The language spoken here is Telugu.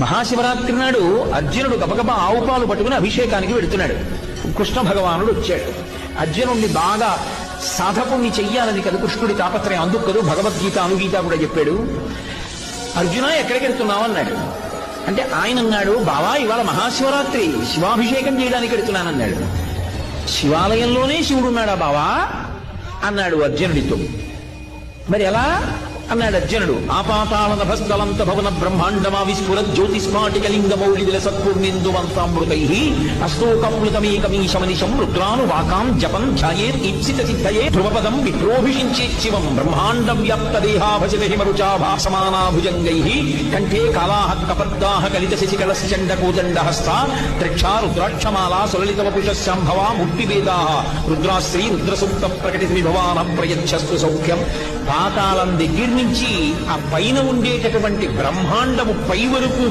మహాశివరాత్రి నాడు అర్జునుడు గబగబా ఆవు పాలు పట్టుకుని అభిషేకానికి వెడుతున్నాడు కృష్ణ భగవానుడు వచ్చాడు. అర్జునుడిని బాగా సాధకుణ్ణి చెయ్యాలని కదా కృష్ణుడి తాపత్రయం. అందుకు కదా భగవద్గీత అనుగీత కూడా చెప్పాడు. అర్జున ఎక్కడికి వెళ్తున్నావు? అన్నాడు. అంటే ఆయన అన్నాడు బావా ఇవాళ మహాశివరాత్రి. శివాభిషేకం చేయడానికి వెళ్తున్నానన్నాడు. శివాలయంలోనే శివుడున్నాడా బావా? అన్నాడు అర్జునుడితో. మరి ఎలా? అన్నాడు అర్జునుడు ఆపాతాళ నభస్థలంత భవన బ్రహ్మాండమా విస్ఫుర జ్యోతిస్మాటికలింగ మౌళిదిల సత్పూర్ణిందువంతామృతై అస్తోకమృతమేకమీశమనిశం రుద్రాను వాకాం జపం ధ్యాయేత్ ఈప్సిత సిద్ధయే ధ్రువపదం విప్రోభిషించే శివం బ్రహ్మాండ వ్యాప్త దేహాభజన హిమరుచాభా సమానాభుజంగై కంఠే కాలాహ కపర్దాహ కలిత శశికళశ్చండ కోదండ హస్త త్రిక్షా రుద్రాక్షమాల సులలిత వపుషశాంభవా ముక్తివేదా రుద్రాశ్రీ రుద్రసూక్త ప్రకటిత విభవాన ప్రయచ్చస్తు సౌఖ్యం పాతాళం దగ్గర నుంచి ఆ పైన ఉండేటటువంటి బ్రహ్మాండము పై వరకు